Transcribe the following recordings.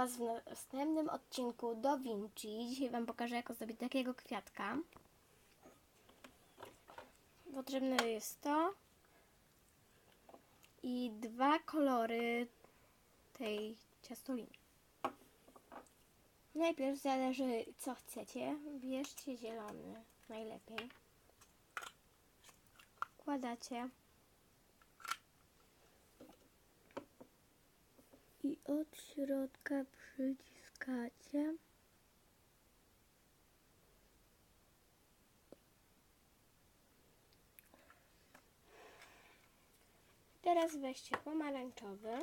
Was w następnym odcinku Do Vinci. Dzisiaj Wam pokażę, jak zrobić takiego kwiatka. Potrzebne jest to i dwa kolory tej ciastoliny. Najpierw zależy, co chcecie. Bierzcie zielony, najlepiej. Wkładacie. Od środka przyciskacie. Teraz weźcie pomarańczowy.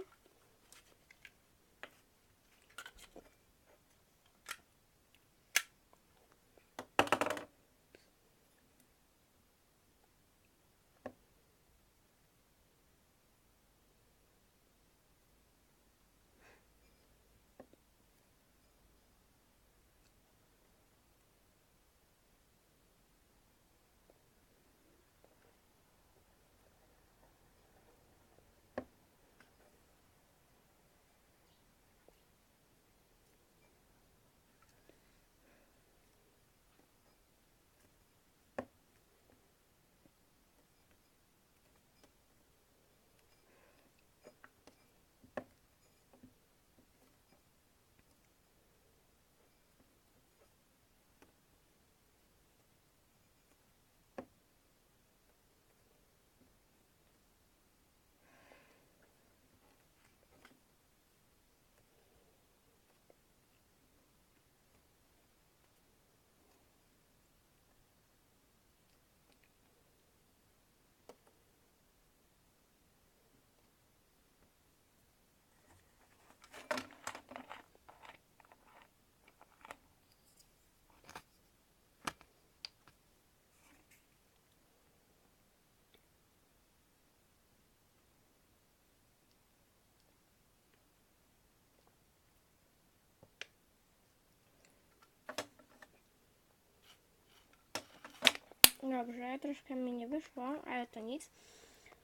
Dobrze, troszkę mi nie wyszło, ale to nic.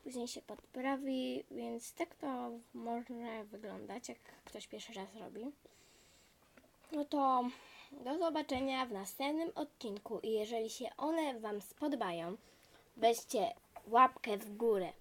Później się podprawi, więc tak to może wyglądać, jak ktoś pierwszy raz robi. No to do zobaczenia w następnym odcinku i jeżeli się one Wam spodobają, weźcie łapkę w górę.